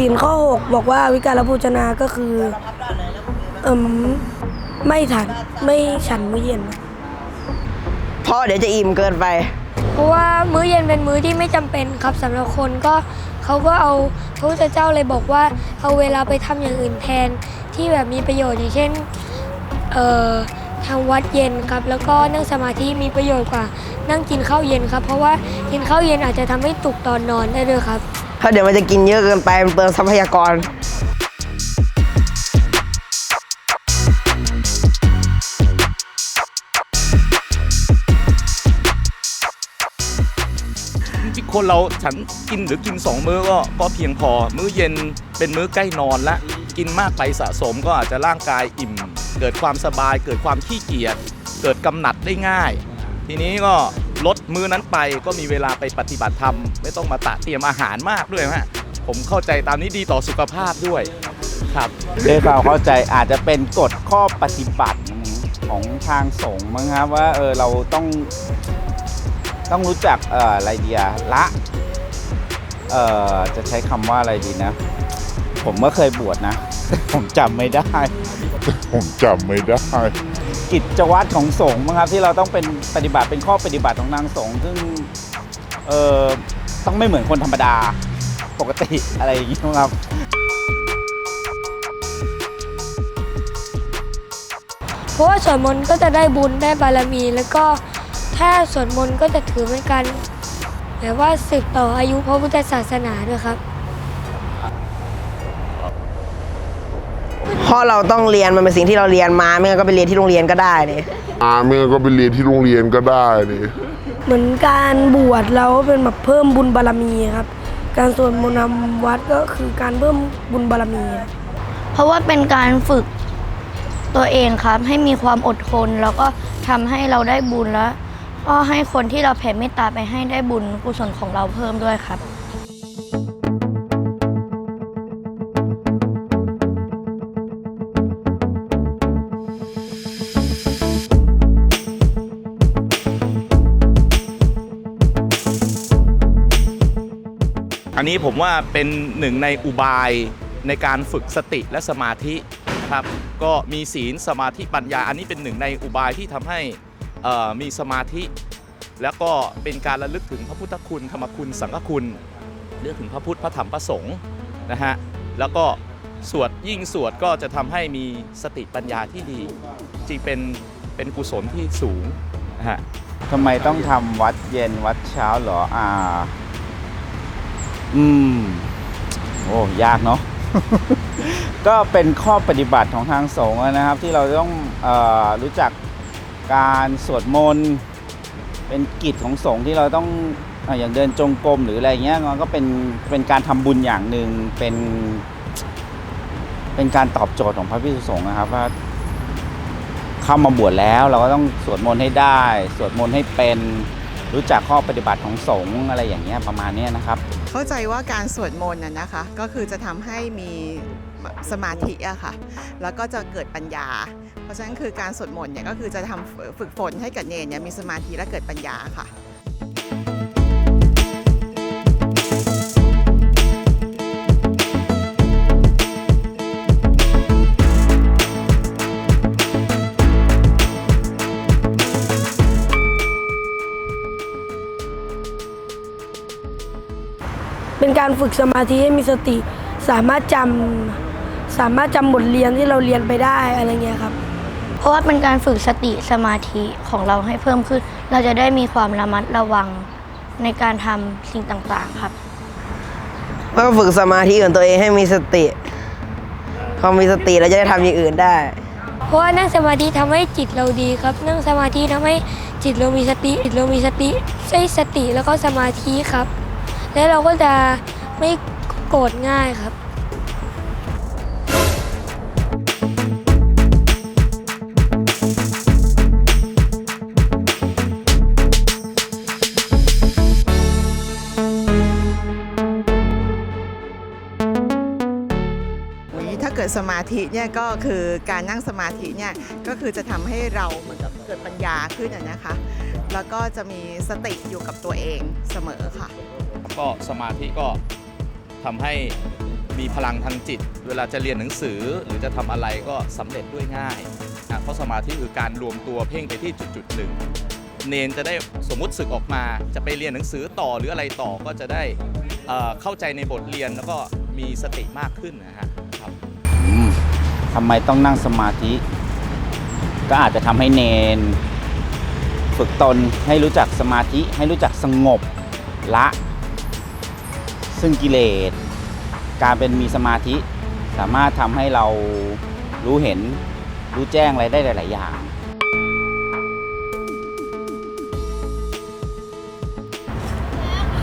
ศีลข้อ 6 บอกว่าวิการพูชนาก็คือเอืมไม่ฉันไม่ฉันมื้อเย็น เพราะเดี๋ยวจะอิ่มเกินไป เพราะว่ามื้อเย็นเป็นมื้อที่ไม่จำเป็นครับสำหรับคนก็เขาก็เอาพระพุทธเจ้าเลยบอกว่าเอาเวลาไปทำอย่างอื่นแทนที่แบบมีประโยชน์อย่างเช่นเอ่อทำวัดเย็นครับ แล้วก็นั่งสมาธิมีประโยชน์กว่า นั่งกินข้าวเย็นครับ เพราะว่ากินข้าวเย็นอาจจะทำให้ตุกตอนนอนได้ด้วยครับ เพราะเดี๋ยวมันจะกินเยอะเกินไปมันเปลืองทรัพยากรจริงๆคนเราฉันกินหรือกินสองมื้อก็ก็เพียงพอ มื้อเย็นเป็นมื้อใกล้นอนละ กินมากไปสะสมก็อาจจะร่างกายอิ่ม เกิดความสบาย เกิดความขี้เกียจเกิดกำหนัดได้ง่าย ทีนี้ก็ ลดมื้อนั้นไปก็มีเวลาไปปฏิบัติธรรม ไม่ต้องมาตะเตรียมอาหารมากด้วยฮะผมเข้าใจตามนี้ดีต่อสุขภาพด้วยครับด้วยความเข้าใจอาจจะเป็นกฎข้อปฏิบัติของทางสงฆ์มั้งครับว่าเออเราต้องต้องรู้จักเอ่ออะไรดีอะละเอ่อจะใช้คำว่าอะไรดีนะ ผมก็เคยบวชนะ ผมจำไม่ได้ ผมจำไม่ได้ กิจวัตรของสงฆ์มั้งครับที่เราต้องเป็นปฏิบัติเป็นข้อปฏิบัติของทางสงฆ์ซึ่งเออต้องไม่เหมือนคนธรรมดาปกติอะไรอย่างนี้ครับ เพราะว่าสวดมนต์ก็จะได้บุญได้บารมี แล้วก็ถ้าสวดมนต์ก็จะถือเป็นการแบบว่าสืบต่ออายุพระพุทธศาสนาด้วยครับ ราะเราต้องเรียนมันเป็นสิ่งที่เราเรียนมาไม่งั้นก็ไปเรียนที่โรงเรียนก็ได้นี่อาไม่งั้นก็ไปเรียนที่โรงเรียนก็ได้นี่เหมือนการบวชเราเป็นแบบเพิ่มบุญบารมีครับ การสวดมนต์ทำวัดก็คือการเพิ่มบุญบารมีครับเพราะว่าเป็นการฝึกตัวเองครับ ให้มีความอดทนแล้วก็ทำให้เราได้บุญแล้ว ก็ให้คนที่เราแผ่เมตตาไปให้ได้บุญกุศลของเราเพิ่มด้วยครับ นี้ผมว่าเป็นหนึ่งในอุบายในการฝึกสติและสมาธิครับก็มีศีลสมาธิปัญญา อันนี้เป็นหนึ่งในอุบายที่ทำให้มีสมาธิ แล้วก็เป็นการระลึกถึงพระพุทธคุณธรรมคุณสังฆคุณเรื่องถึงพระพุทธพระธรรมพระสงฆ์นะฮะแล้วก็สวดยิ่งสวดก็จะทำให้มีสติปัญญาที่ดีจริงเป็นเป็นกุศลที่สูงนะฮะทำไมต้องทำวัดเย็นวัดเช้าเหรออ่า อืม โอ้ยากเนาะ ก็เป็นข้อปฏิบัติของทางสงฆ์นะครับ ที่เราต้องออรู้จักการสวดมนต์เป็นกิจของสงฆ์ที่เราต้องออย่างเดินจงกรมหรืออะไรเงี้ยมันก็เป็นเป็นการทำบุญอย่างหนึ่งเป็น เป็นการตอบโจทย์ของพระพิสุสงฆ์นะครับว่าเข้ามาบวชแล้วเราก็ต้องสวดมนต์ให้ได้ สวดมนต์ให้เป็นรู้จักข้อปฏิบัติของสงฆ์อะไรอย่างเงี้ยประมาณนี้นะครับ เข้าใจว่าการสวดมนต์น่ะนะคะ ก็คือจะทำให้มีสมาธิอะค่ะ แล้วก็จะเกิดปัญญา เพราะฉะนั้นคือการสวดมนต์เนี่ยก็คือจะทำฝึกฝนให้กับเนรเนี่ยมีสมาธิและเกิดปัญญาค่ะ การฝึกสมาธิให้มีสติ สามารถจำสามารถจำบทเรียนที่เราเรียนไปได้อะไรเงี้ยครับ เพราะว่าเป็นการฝึกสติสมาธิของเราให้เพิ่มขึ้น เราจะได้มีความระมัดระวังในการทำสิ่งต่างๆครับเพื่อฝึกสมาธิของตัวเองให้มีสติ พอมีสติเราจะได้ทำอย่างอื่นได้ เพราะว่านั่งสมาธิทำให้จิตเราดีครับ นั่งสมาธิทำให้จิตเรามีสติจิตเรามีสติใช้สติแล้วก็สมาธิครับ และเราก็จะไม่โกรธง่ายครับวันนี้ถ้าเกิดสมาธิเนี่ยก็คือการนั่งสมาธิเนี่ยก็คือจะทำให้เราเหมือนกับเกิดปัญญาขึ้นนะคะ แล้วก็จะมีสติอยู่กับตัวเองเสมอค่ะ ก็สมาธิก็ทำให้มีพลังทางจิต เวลาจะเรียนหนังสือหรือจะทำอะไรก็สำเร็จด้วยง่ายนะเพราะสมาธิคือการรวมตัวเพ่งไปที่จุดจุดๆหนึ่งเนนจะได้สมมุติศึกออกมาจะไปเรียนหนังสือต่อหรืออะไรต่อก็จะได้เข้าใจในบทเรียนแล้วก็มีสติมากขึ้นนะฮะครับทำไมต้องนั่งสมาธิ ก็อาจจะทำให้เนน ฝึกตนให้รู้จักสมาธิให้รู้จักสงบละ ซึ่งกิเลส การเป็นมีสมาธิสามารถทำให้เรารู้เห็นรู้แจ้งอะไรได้หลาย ๆ อย่าง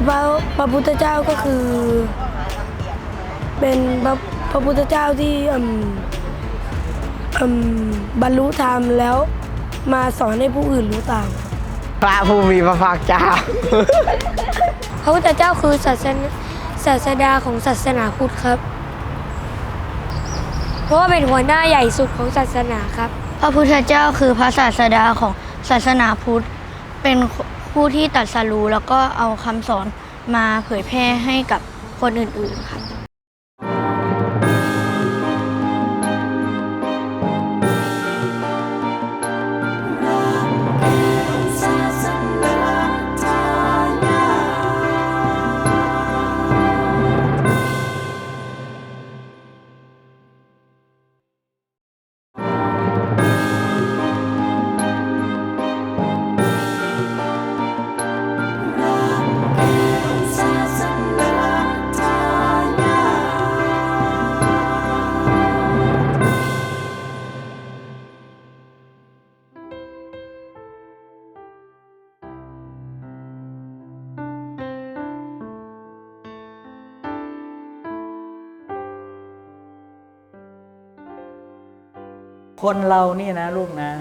พระพระพุทธเจ้าก็คือ เป็นพระพระพุทธเจ้าที่อืมอืมบรรลุธรรมแล้วมาสอนให้ผู้อื่นรู้ตามพระผู้มีพระภาคเจ้า พระพุทธเจ้าคือศาสนา ศาสดาของศาสนาพุทธครับ เพราะว่าเป็นหัวหน้าใหญ่สุดของศาสนาครับ พระพุทธเจ้าคือพระศาสดาของศาสนาพุทธ เป็นผู้ที่ตรัสรู้แล้วก็เอาคำสอนมาเผยแพร่ให้กับคนอื่นๆครับ คนเรานี่นะลูกนะ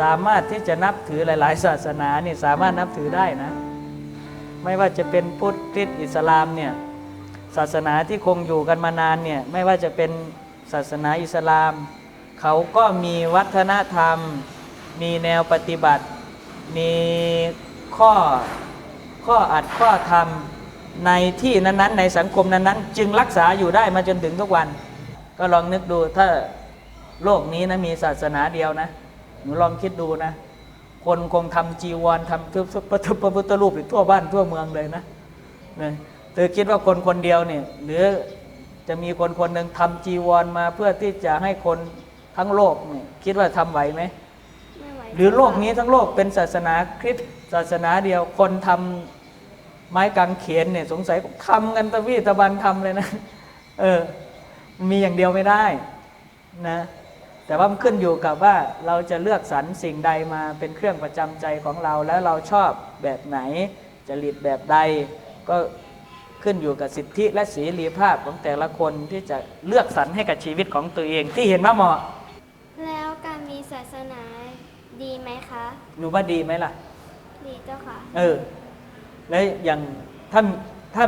สามารถที่จะนับถือหลาย ๆ ศาสนาเนี่ยสามารถนับถือได้นะ ไม่ว่าจะเป็นพุทธคริสต์อิสลามเนี่ยศาสนาที่คงอยู่กันมานานเนี่ยไม่ว่าจะเป็นศาสนาอิสลาม เขาก็มีวัฒนธรรม มีแนวปฏิบัติ มีข้อข้ออัดข้อธรรมในที่นั้น ๆ ในสังคมนั้น ๆ จึงรักษาอยู่ได้มาจนถึงทุกวัน ก็ลองนึกดูถ้า โลกนี้นะมีศาสนาเดียวนะหนูลองคิดดูนะ คนคงทำจีวรทำพระพระพุทธรูปอีกทั่วบ้านทั่วเมืองเลยนะเนี่ยเธอคิดว่าคนคนเดียวเนี่ยหรือจะมีคนคนหนึ่งทำจีวรมาเพื่อที่จะให้คนทั้งโลกเนี่ยคิดว่าทำไหวไหมหรือโลกนี้ทั้งโลกเป็นศาสนาคริสต์ศาสนาเดียวคนทำไม้กางเขนเนี่ยสงสัยทำกันตะวี่ตะบันทำเลยนะ เออ มีอย่างเดียวไม่ได้นะ แต่ว่ามันขึ้นอยู่กับว่าเราจะเลือกสรรสิ่งใดมาเป็นเครื่องประจำใจของเรา แล้วเราชอบแบบไหนจริตแบบใด ก็ขึ้นอยู่กับสิทธิและเสรีภาพของแต่ละคนที่จะเลือกสรรให้กับชีวิตของตัวเองที่เห็นว่าเหมาะ แล้วการมีศาสนาดีไหมคะหนูว่าดีไหมล่ะ ดีเจ้าค่ะ เออ แล้วอย่างถ้าถ้า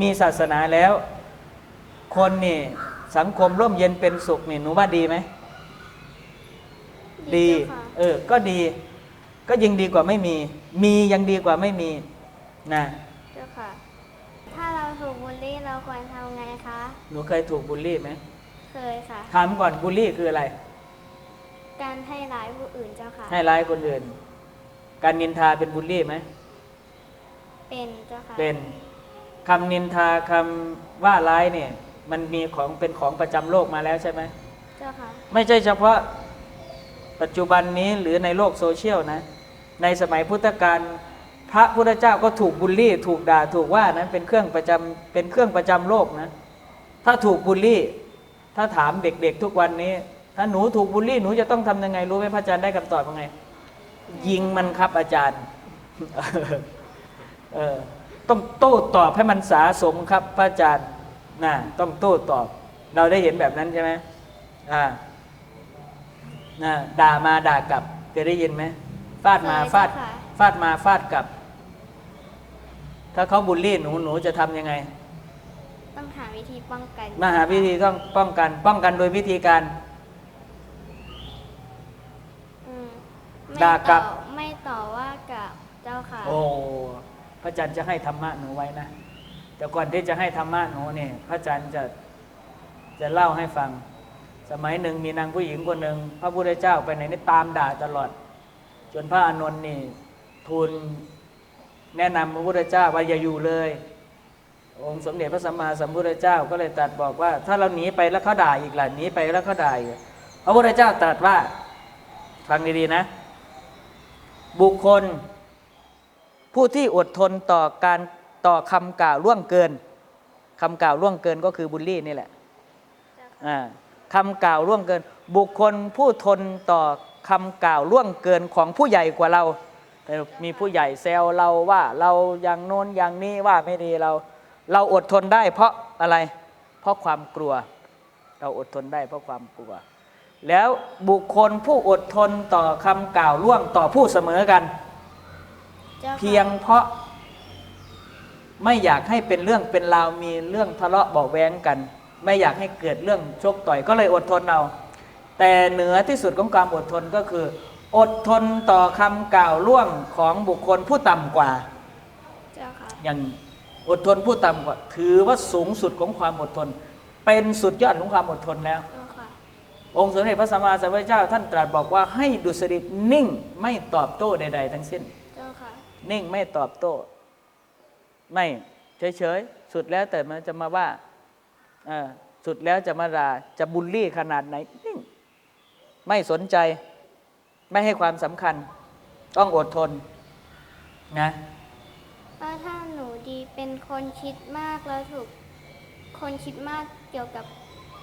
มีศาสนาแล้ว คนนี่สังคมร่มเย็นเป็นสุขนี่หนูว่าดีไหม ดีเจ้าค่ะเออ ก็ดี ก็ยังดีกว่าไม่มี มียังดีกว่าไม่มีนะเจ้าค่ะ ถ้าเราถูกบูลลี่เราควรทำไงคะ หนูเคยถูกบูลลี่ไหมเคยค่ะ ถามก่อนบูลลี่คืออะไร การให้ร้ายผู้อื่นเจ้าค่ะ ให้ร้ายคนอื่น การนินทาเป็นบูลลี่ไหมเป็นเจ้าค่ะ เป็นคำนินทาคำว่าร้ายเนี่ย มันมีของเป็นของประจำโลกมาแล้วใช่ไหมเจ้าค่ะ ไม่ใช่เฉพาะ ปัจจุบันนี้หรือในโลกโซเชียลนะ ในสมัยพุทธกาลพระพุทธเจ้าก็ถูกบูลลี่ ถูกด่าถูกว่านะเป็นเครื่องประจำเป็นเครื่องประจำโลกนะ ถ้าถูกบูลลี่ ถ้าถามเด็กๆทุกวันนี้ ถ้าหนูถูกบูลลี่หนูจะต้องทำยังไงรู้ไหมพระอาจารย์ได้คำตอบยังไง ยิงมันครับอาจารย์เออต้องโต้ตอบให้มันสาสมครับพระอาจารย์นะต้องโต้ตอบ เราได้เห็นแบบนั้นใช่ไหมอ่า นะด่ามาด่ากลับเคยได้ยินไหมฟาดมาเคยฟาดค่ะ ฟาดมาฟาดกลับ ถ้าเขาบูลลี่หนูหนูจะทำยังไง ต้องหาวิธีป้องกันมาหาวิธีต้องป้องกันป้องกันโดยวิธีการ อืมไม่ด่ากลับ ต่อไม่ต่อว่ากับเจ้าค่ะ โอ้พระอาจารย์จะให้ธรรมะหนูไว้นะแต่ก่อนที่จะให้ธรรมะหนูเนี่ยพระอาจารย์จะจะเล่าให้ฟัง สมัยหนึ่งมีนางผู้หญิงคนหนึ่งพระพุทธเจ้าไปไหนนี่ตามด่าตลอด จนพระอานนท์นี่ทูลแนะนำพระพุทธเจ้าว่าอย่าอยู่เลย องค์สมเด็จพระสัมมาสัมพุทธเจ้าก็เลยตรัสบอกว่า ถ้าเราหนีไปแล้วเขาด่าอีกล่ะหนีไปแล้วเขาด่าอีกพระพุทธเจ้าตรัสว่าฟังดีๆนะ บุคคล ผู้ที่อดทนต่อการต่อคำกล่าวล่วงเกินคำกล่าวล่วงเกินก็คือบุลลี่นี่แหละอ่า คำกล่าวล่วงเกิน บุคคลผู้ทนต่อคำกล่าวล่วงเกินของผู้ใหญ่กว่าเรา แต่มีผู้ใหญ่แซวเราว่าเราอย่างโน้นอย่างนี้ว่าไม่ดีเรา เราอดทนได้เพราะอะไร เพราะความกลัว เราอดทนได้เพราะความกลัว แล้วบุคคลผู้อดทนต่อคำกล่าวล่วงต่อผู้เสมอกันเจ้าค่ะเพียงเพราะไม่อยากให้เป็นเรื่องเป็นราวมีเรื่องทะเลาะเบาะแว้งกัน ไม่อยากให้เกิดเรื่องชกต่อยก็เลยอดทนเอาแต่เหนือที่สุดของความอดทนก็คือ อดทนต่อคำกล่าวล่วงของบุคคลผู้ต่ำกว่าเจ้าค่ะอย่างอดทนผู้ต่ำกว่า ถือว่าสูงสุดของความอดทน เป็นสุดยอดของความอดทนแล้วเจ้าค่ะองค์สมเด็จพระสัมมาสัมพุทธเจ้า ท่านตรัสบอกว่าให้ดุษฎิตนิ่งไม่ตอบโต้ใด ๆ ทั้งสิ้นเจ้าค่ะนิ่งไม่ตอบโต้ ไม่เฉยๆสุดแล้วแต่มันจะมาว่าเออ สุดแล้วจะมาด่าจะบูลลี่ขนาดไหนนิ่งไม่สนใจไม่ให้ความสำคัญ ต้องอดทนนะแล้วถ้าหนูดีเป็นคนคิดมากแล้วถูกคนคิดมากเกี่ยวกับ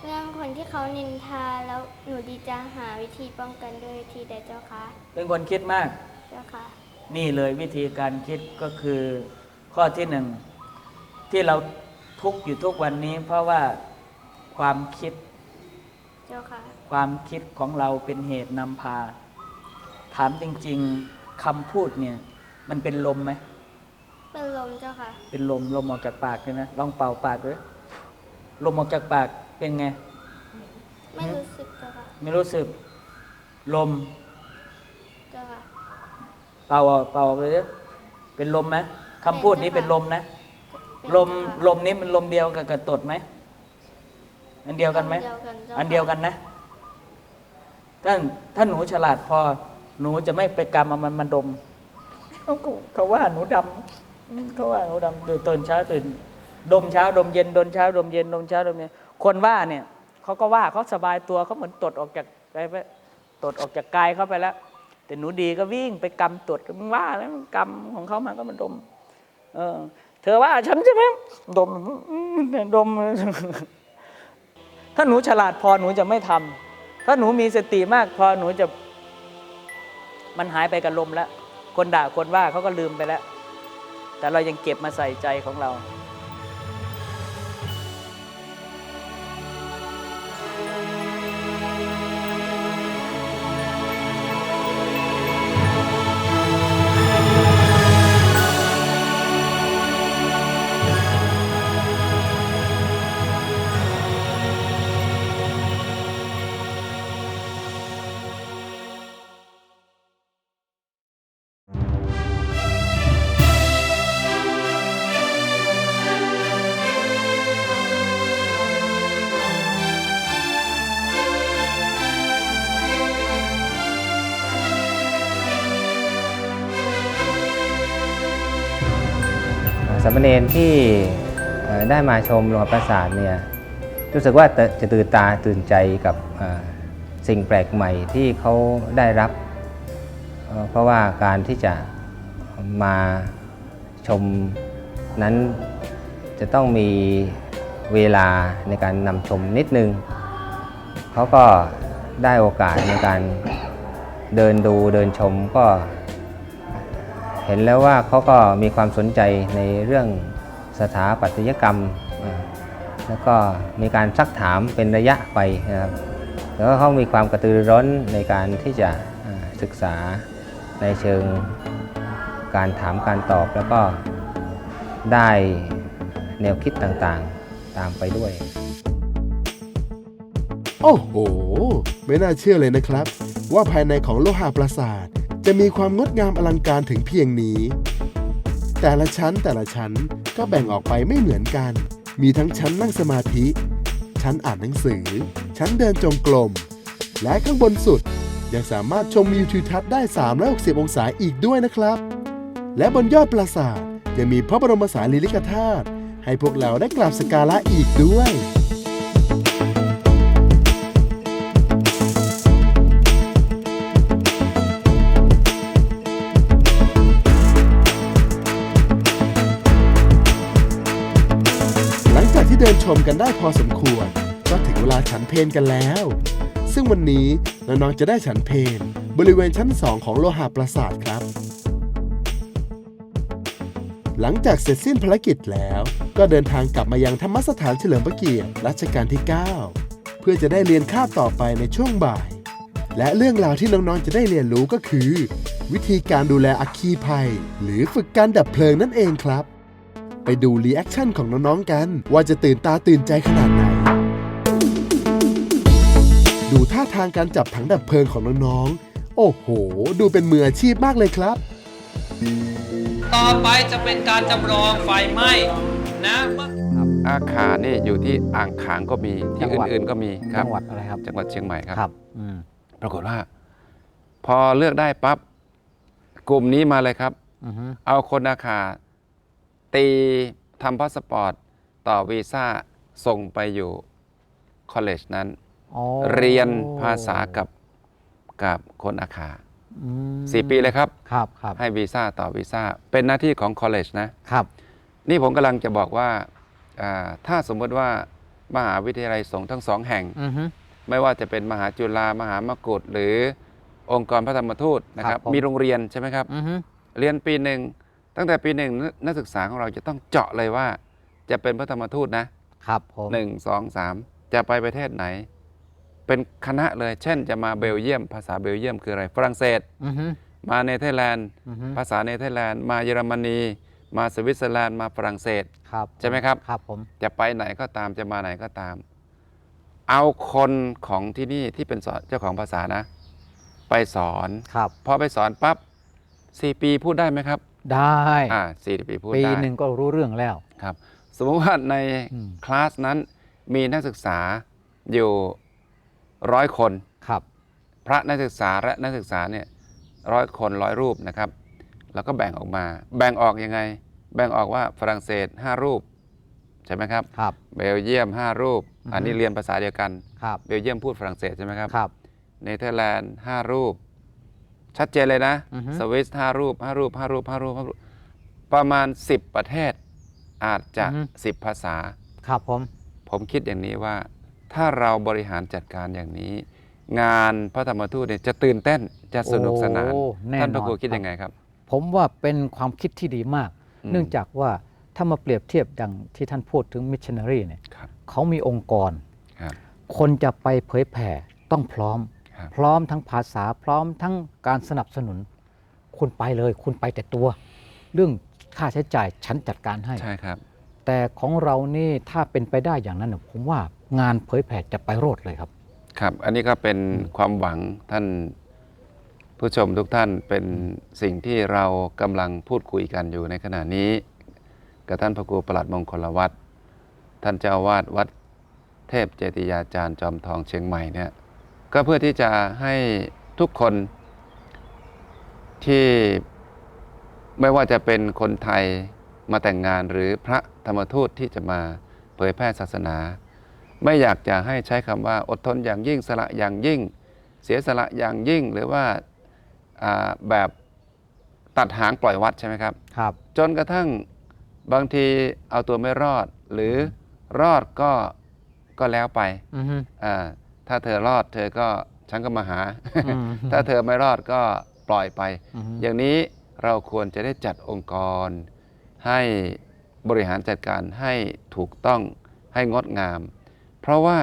เรื่องคนที่เขานินทาแล้วหนูดีจะหาวิธีป้องกันด้วยวิธีใดเจ้าคะเป็นคนคิดมากเจ้าค่ะนี่เลยวิธีการคิดก็คือข้อที่หนึ่งที่เรา ทุกข์อยู่ทุกวันนี้เพราะว่าความคิด เจ้าค่ะ ความคิดของเราเป็นเหตุนำพา ถามจริง ๆคำพูดเนี่ย มันเป็นลมไหมเป็นลมเจ้าค่ะ เป็นลมลมออกจากปากใช่ไหมลองเป่าปากด้วยลมออกจากปากเป็นไง ไม่รู้สึกเจ้าค่ะ ไม่รู้สึก ลมเจ้าค่ะเป่าออกเป่าออกเลยดิเป็นลมไหมคำพูดนี้เป็นลมนะเป็น ลมเจ้าค่ะลมนี้มันลมเดียวกับกระตดไหมอันเดียวกันไหมเดียวกันเจ้าอันเดียวกันนะถ้าถ้าหนูฉลาดพอ หนูจะไม่ไปกรรมเอามันมาดมเขาก็เขาว่าหนูดำอืมเขาว่าหนูดำตื่นตื่นเช้าตื่นดมเช้าดมเย็นดมเช้าดมเย็นดมเช้าดมเย็นคนว่าเนี่ยเขาก็ว่าเขาสบายตัวเขาเหมือนตดออกจากไปไปตดออกจากกายเขาไปแล้ว แต่หนูดีก็วิ่งไปกำตดมึงว่าแล้วกำของเขามาก็มาดม เออ เธอว่าฉันใช่ไหมดมดม ถ้าหนูฉลาดพอหนูจะไม่ทำถ้าหนูมีสติมากพอหนูจะ มันหายไปกับลมแล้ว คนด่าคนว่าเขาก็ลืมไปแล้ว แต่เรายังเก็บมาใส่ใจของเรา สามเณรที่ได้มาชมโรงประสาทเนี่ยรู้สึกว่าจะตื่นตาตื่นใจกับสิ่งแปลกใหม่ที่เขาได้รับ เพราะว่าการที่จะมาชมนั้นจะต้องมีเวลาในการนำชมนิดนึง เขาก็ได้โอกาสในการเดินดูเดินชมก็ เห็นแล้วว่าเขาก็มีความสนใจในเรื่องสถาปัตยกรรม แล้วก็มีการซักถามเป็นระยะไปนะครับแล้วก็เขามีความกระตือร้นในการที่จะศึกษาในเชิงการถามการตอบแล้วก็ได้แนวคิดต่างๆตามไปด้วย โอ้โห ไม่น่าเชื่อเลยนะครับ ว่าภายในของโลหะปราสาท จะมีความงดงามอลังการถึงเพียงนี้ แต่ละชั้นแต่ละชั้นก็แบ่งออกไปไม่เหมือนกัน มีทั้งชั้นนั่งสมาธิ ชั้นอ่านหนังสือ ชั้นเดินจงกรม และข้างบนสุด ยังสามารถชมวิวทิวทัศน์ได้ 360 องศาอีกด้วยนะครับ และบนยอดปราสาทยังมีพระบรมสารีริกธาตุให้พวกเราได้กราบสักการะอีกด้วย นชมกันได้พอสมควร ก็ถึงเวลาฉันเพลกันแล้ว ซึ่งวันนี้น้องๆจะได้ฉันเพลบริเวณชั้น2ของโลหะปราสาทครับ หลังจากเสร็จสิ้นภารกิจแล้ว ก็เดินทางกลับมายังธรรมสถานเฉลิมพระเกียรติรัชกาลที่ 9 เพื่อจะได้เรียนคาบต่อไปในช่วงบ่าย และเรื่องราวที่น้องๆจะได้เรียนรู้ก็คือ วิธีการดูแลอัคคีภัย หรือฝึกการดับเพลิงนั่นเองครับ ไปดูรีแอคชั่นของน้องๆกัน ว่าจะตื่นตาตื่นใจขนาดไหน ดูท่าทางการจับถังดับเพลิงของน้องๆ โอ้โห ดูเป็นมืออาชีพมากเลยครับ ต่อไปจะเป็นการจำลองไฟไหม้นะเมื่ออาคารนี่อยู่ที่อ่างขางก็มีที่จังหวัดอื่นๆก็มีครับจังหวัดอะไรครับจังหวัดเชียงใหม่ครับครับอืมปรากฏว่า พอเลือกได้ปั๊บกลุ่มนี้มาเลยครับอือฮึเอาคนอาคา ตีทำพาสปอร์ตต่อวีซ่าส่งไปอยู่คอลเลจนั้น อ๋อเรียนภาษากับกับคนอาคาอืมสี่ปีเลยครับ ครับครับให้วีซ่าต่อวีซ่าเป็นหน้าที่ของคอลเลจนะ ครับนี่ผมกำลังจะบอกว่าอ่าถ้าสมมติว่ามหาวิทยาลัยสงฆ์ทั้งสองแห่ง อือฮึ ไม่ว่าจะเป็นมหาจุฬามหามกุฏหรือองค์กรพระธรรมทูตนะครับ ครับผม มีโรงเรียนใช่ไหมครับ อือฮึ เรียนปีหนึ่ง ตั้งแต่ปีหนึ่งนักศึกษาของเราจะต้องเจาะเลยว่า จะเป็นพระธรรมทูตนะครับผมหนึ่งสองสามจะไปประเทศไหน เป็นคณะเลย เช่น จะมาเบลเยียม ภาษาเบลเยียมคืออะไร ฝรั่งเศสอือฮึมาเนเธอร์แลนด์อือฮึภาษาเนเธอร์แลนด์ มาเยอรมนี มาสวิตเซอร์แลนด์มาฝรั่งเศสครับใช่ไหมครับครับผมจะไปไหนก็ตามจะมาไหนก็ตาม เอาคนของที่นี่ที่เป็นสอนเจ้าของภาษานะ ไปสอนครับพอไปสอนปั๊บสี่ปีพูดได้ไหมครับ ได้อ่าสี่ปีพูดปีได้หนึ่งก็รู้เรื่องแล้ว ครับ สมมติว่าในอืม คลาสนั้นมีนักศึกษาอยู่ร้อยคน ครับ พระนักศึกษาและนักศึกษาเนี่ยร้อยคนร้อยรูปนะครับ แล้วก็แบ่งออกมา แบ่งออกยังไง แบ่งออกว่าฝรั่งเศส 5 รูป ใช่ไหมครับ ครับ เบลเยียม 5 รูป อือฮึ อันนี้เรียนภาษาเดียวกัน ครับ เบลเยียมพูดฝรั่งเศสใช่ไหมครับ ครับ เนเธอร์แลนด์ 5 รูป ชัดเจนเลยนะอือฮึ สวิส5รูป5รูป5รูป5รูป5รูป ประมาณ 10 ประเทศอาจจะ10ภาษา ครับผม ผมคิดอย่างนี้ว่า ถ้าเราบริหารจัดการอย่างนี้ งานพระธรรมทูตเนี่ยจะตื่นเต้นจะสนุกสนาน โอ้แน่ท่านพระนอนครูคิดครับยังไงครับ ผมว่าเป็นความคิดที่ดีมาก อืมเนื่องจากว่าถ้ามาเปรียบเทียบดังที่ท่านพูดถึงมิชชันนารีเนี่ยครับ เขามีองค์กร ครับ คนจะไปเผยแผ่ต้องพร้อมครับ พร้อมทั้งภาษาพร้อมทั้งการสนับสนุน คุณไปเลย คุณไปแต่ตัว เรื่องค่าใช้จ่ายฉันจัดการให้ใช่ครับ แต่ของเรานี่ถ้าเป็นไปได้อย่างนั้นน่ะผมว่างานเผยแผ่จะไปโรดเลยครับ ครับ อันนี้ก็เป็นความหวังท่านผู้ชมทุกท่านเป็นสิ่งที่เรากำลังพูดคุยกันอยู่ในขณะนี้ กับท่านพระครูประหลัดมงคลวัฒน์ท่านเจ้าอาวาดวัดเทพเจติยาจารย์จอมทองเชียงใหม่เนี่ย ก็เพื่อที่จะให้ทุกคนที่ไม่ว่าจะเป็นคนไทยมาแต่งงานหรือพระธรรมทูตที่จะมาเผยแพร่ศาสนา ไม่อยากจะให้ใช้คำว่าอดทนอย่างยิ่งสละอย่างยิ่ง เสียสละอย่างยิ่งหรือว่าอ่าแบบตัดหางปล่อยวัดใช่ไหมครับครับ จนกระทั่งบางทีเอาตัวไม่รอด หรือรอดก็ก็แล้วไปอือฮึอ่า ถ้าเธอรอด เธอก็ชฉันก็มาหาอืมถ้าเธอไม่รอดก็ปล่อยไปอือฮึอย่างนี้เราควรจะได้จัดองค์กร ให้บริหารจัดการให้ถูกต้องให้งดงาม เพราะว่า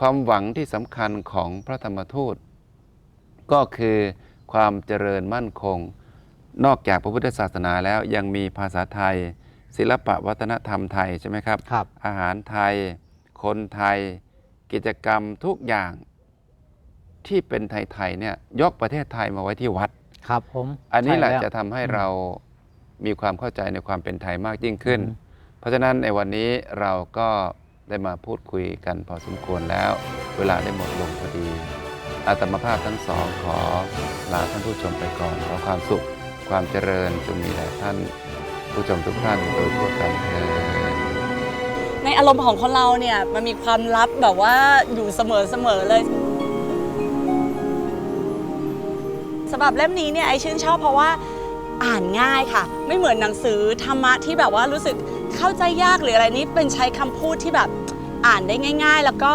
ความหวังที่สำคัญของพระธรรมทูต ก็คือความเจริญมั่นคง นอกจากพระพุทธศาสนาแล้วยังมีภาษาไทย ศิลปะวัฒนธรรมไทยใช่ไหมครับครับอาหารไทย คนไทย กิจกรรมทุกอย่างที่เป็นไทยๆเนี่ยยกประเทศไทยมาไว้ที่วัด ครับผมอันนี้แหละใช่วจะทำให้เรามีความเข้าใจในความเป็นไทยมากยิ่งขึ้น เพราะฉะนั้นในวันนี้เราก็ได้มาพูดคุยกันพอสมควรแล้ว เวลาได้หมดลงพอดี อาตมาภาพทั้งสองขอลาท่านผู้ชมไปก่อนขอความสุข ความเจริญจงมีแด่ท่านผู้ชมทุกท่านโดยทั่วกันเถิด ในอารมณ์ของคนเราเนี่ยมันมีความลับแบบว่าอยู่เสมอเสมอเลยสำหรับเล่มนี้เนี่ยไอชื่นชอบเพราะว่าอ่านง่ายค่ะ ไม่เหมือนหนังสือธรรมะที่แบบว่ารู้สึกเข้าใจยากหรืออะไรนี้เป็นใช้คำพูดที่แบบอ่านได้ง่าย ๆ แล้วก็